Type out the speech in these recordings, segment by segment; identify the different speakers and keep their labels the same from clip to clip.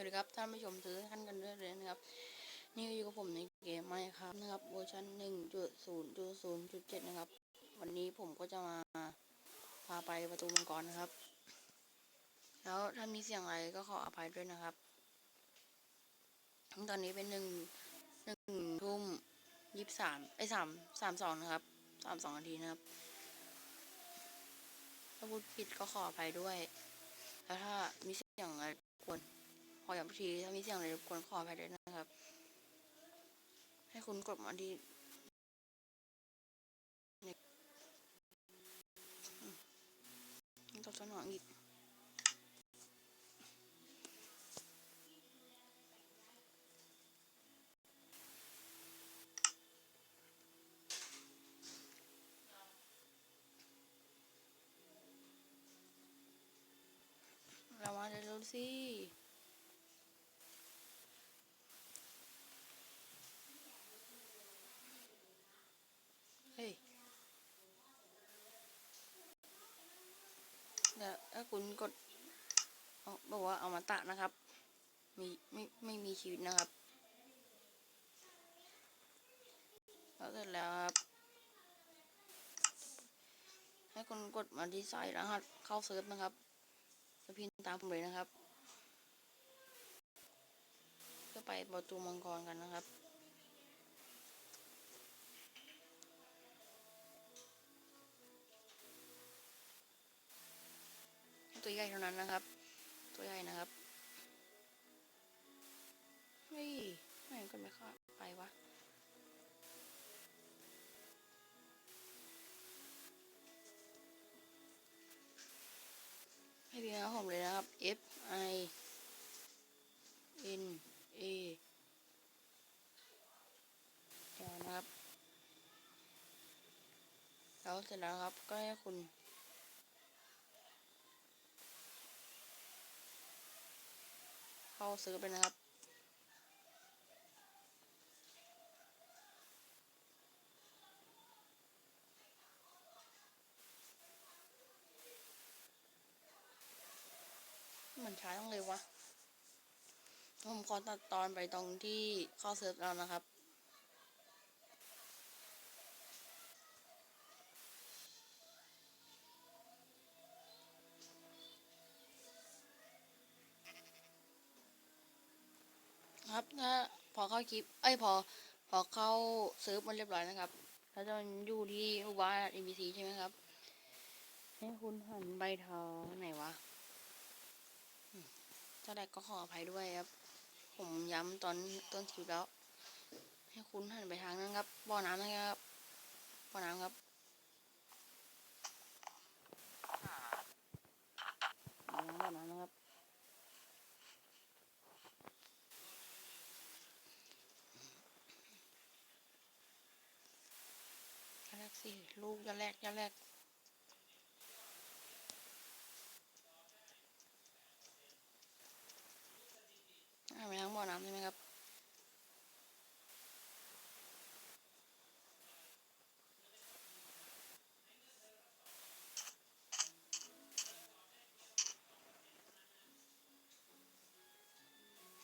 Speaker 1: วัสดีครับท่านผู้ชมทุกท่านกันด้วยเลยนะครับ นี่ก็อยู่กับผมในเกมไมครับนะครับเวอร์ชันหนึ่งจุดศูนย์จุดศูนย์จุดเจ็ดนะครับ วันนี้ผมก็จะมาพาไปประตูมังกรนะครับ แล้วถ้ามีเสียงอะไรก็ขออภัยด้วยนะครับ ตอนนี้เป็นหนึ่งหนึ่งทุ่มยี่สิบสามไอ้สามสามสองนะครับสามสองนาทีนะครับถ้าพูดผิดก็ขออภัยด้วย แล้วถ้ามีเสียงอะไรรบกวนข อย้ำอีกทีถ้ามีเสียงอะไรรบกวนขออภัยด้วยนะครับ ให้คุณกดมาที่เนี่ยอืมตอนองอีกเรามาเร็วๆสิ เดี๋ยวถ้าคุณกดเอาบอกว่าเอามาตะนะครับ มีไม่ไม่มีชีวิตนะครับแล้วเสร็จแล้วครับ ให้คุณกดมาที่ไซต์รหัสเข้าเซิร์ฟนะครับจะพิมพ์ตามผมเลยนะครับเพื่อไปประตูมังกรกันนะครับ ท่านั้นนะครับ ตัวใหญ่นะครับเฮ้ยไม่ก็ไม่เข้าไปวะให้พี่น้องผมเลยนะครับ F I N A นะครับแล้วเสร็จแล้วครับ ก็ให้คุณ เข้าซื้อไปนะครับ มันช้าต้องเลยวะผมขอตัดตอนไปตรงที่เข้าเซิร์ฟแล้วนะครับ ครับ ถ้าพอเข้าคลิป เอ้ยพอ พอเข้าเซิร์ฟมันเรียบร้อยนะครับแล้วจะอยู่ที่รูบ้าน NPC ใช่ไหมครับให้คุณหันใบเท้าไหนวะถ้าแรกก็ขออภัยด้วยครับ ผมย้ำตอนต้นคลิปแล้ว ให้คุณหันไปทางนั้นครับบ่อน้ำนะครับบ่อน้ำครับอน้ำบ่อน้ำนะครับ อย่าแร กสิลูกอย่าแรกอย่าแรกหันไปทางบ่อน้ำใช่ไหมครับ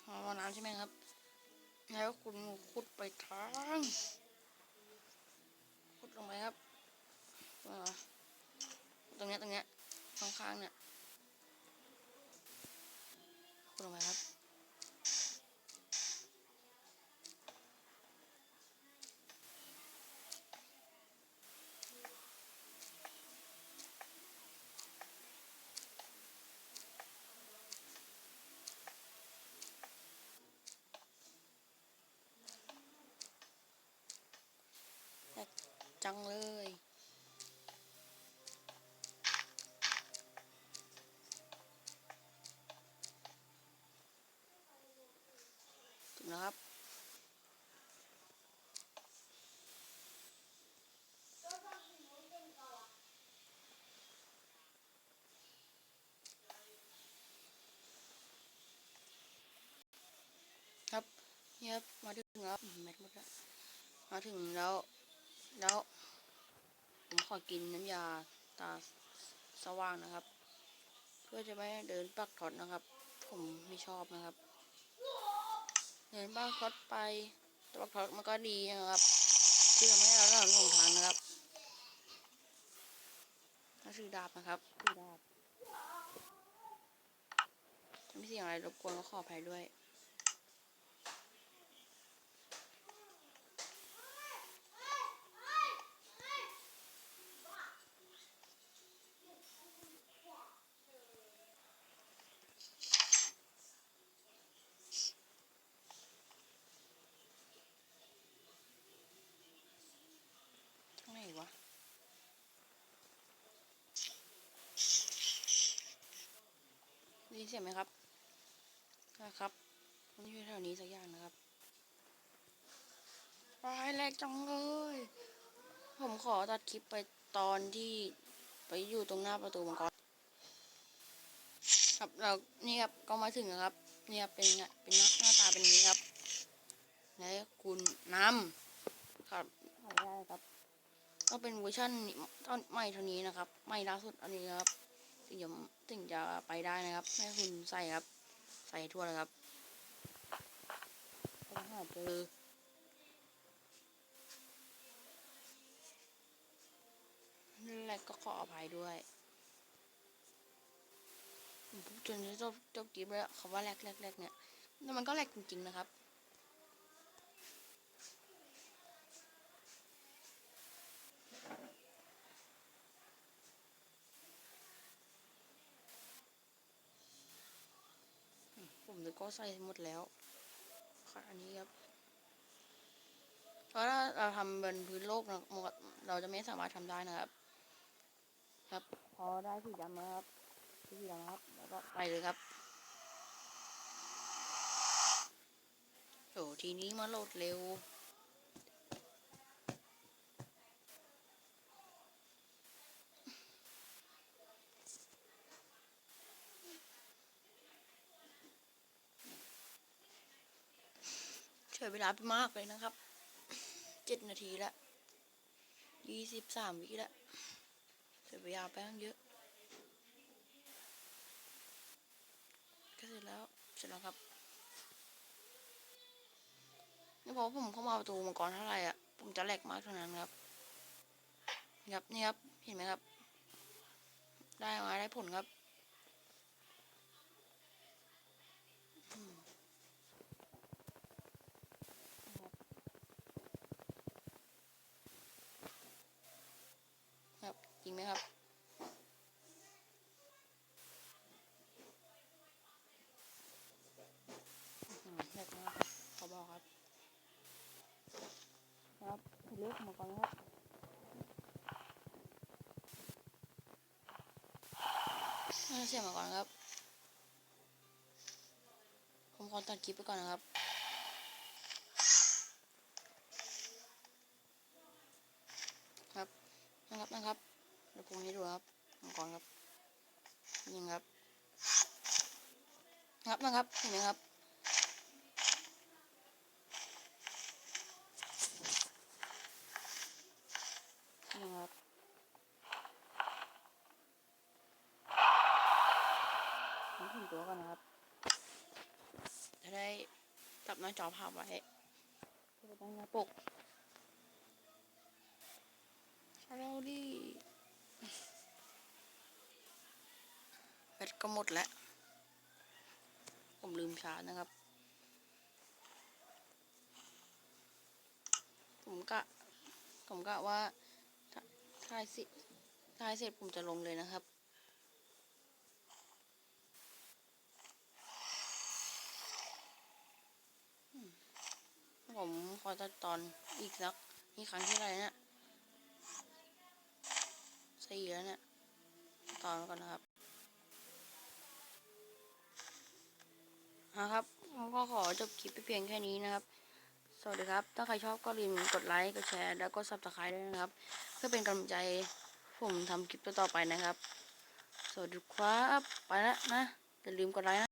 Speaker 1: อ๋อบ่อน้ำใช่ไหมครับ แล้วคุณขุดไปทาง ลงไปครับตรงเนี้ยตรงเนี้ยข้างๆเนี่ยขุดลงไปครับ จังเลย ถึงแล้วครับครับเนี่ครับมาถึงแล้วมแมทหมดแล้วมาถึงแล้ว แล้ว ขอกินน้ำยาตาสว่างนะครับ เพื่อจะไม่เดินปักถอดนะครับ ผมไม่ชอบนะครับ เดินบ้านคอสไปแต่ว่าคอสมันก็ดีนะครับที่ทำให้เราหลงหลงทางนะครับก็คือดาบนะครับคือดาบไม่เสียงอะไรรบกวนก็ขออภัยด้วย ทางไหนวะ ได้ยิน เสียงไหมครับนะครับมันอยู่แถวนี้สักอย่างนะครับร้ายแรกจังเลย ผมขอตัดคลิปไปตอนที่ไปอยู่ตรงหน้าประตูมังกรครับเรานี่ครับก็มาถึงครับนี่ครับเป็นไงเป็นหน้านาตาเป็นนี้ครับและคุณน้ำครับได้ครับ ก็เป็นเวอร์ชันตอนใหม่เท่านี้นะครับ ใหม่ล่าสุดอันนี้ครับ ถึงจะถึงจะไปได้นะครับ ให้คุณใส่ครับ ใส่ทั่วเลยครับต้องหาเจอนั่นแหละก็ขออภัยด้วยจนจะจบจบคลิปแล้วคำว่าแรกแรกแรกเนี่ยแต่มันก็แรกจริงๆนะครับ ผมจะก็ใส่หมดแล้วค่ะอันนี้ครับเพราะถ้าเราทำบนพื้นโลกนะมันก็เราจะไม่สามารถทำได้นะครับ ครับ พอได้สีดำนะครับสีดำครับ แล้วก็ไปเลยครับโอ้ทีนี้มาโหลดเร็ว เวลาไปมากเลยนะครับ เจ็ดนาทีละยี่สิบสามวิละเฉยเวลาไปตั้งเยอะก็เสร็จแล้วเสร็จแล้วครับนี่พอผมเข้ามาประตูมังกรเท่าไหร่อะ ผมจะแหลกมากเท่านั้นครับนี่ครับนี่ครับ เห็นไหมครับ ได้มาได้ผลครับ ไหมครับอืมแรกมากครับขอบอกครับ ครับเลือกมาก่อนครับน่าเสียมาก่อนครับ ผมขอตัดคลิปไปก่อนนะครับนะครับ เดี๋ยวผมให้ดูครับมังกรครับยิงครับนะ ครับนะครับเห็นไหมครับนี่ครับผมถึงตัวก่อนนะครับ จะได้จับหน้าจอภาพไว้เพื่อตั้งหน้าปกเราดิแบตก็หมดแล้ว ผมลืมชาร์จนะครับ ผมกะผมกะว่าถ้าถ่ายสิถ่ายเสร็จผมจะลงเลยนะครับ ผมขอตัดตอนอีกสักนี่ครั้งที่ไรเนี่ยสี่แล้วเนี่ยตอมาก่อนนะครับ นะครับผมก็ขอจบคลิปไปเพียงแค่นี้นะครับ สวัสดีครับ ถ้าใครชอบก็ลืมกดไลค์ กดแชร์ แล้วก็ซับสไครต์ด้วยนะครับ เพื่อเป็นกำลังใจผมทำคลิปต่อๆไปนะครับ สวัสดีครับ ไปแล้วนะ อย่าลืมกดไลค์นะ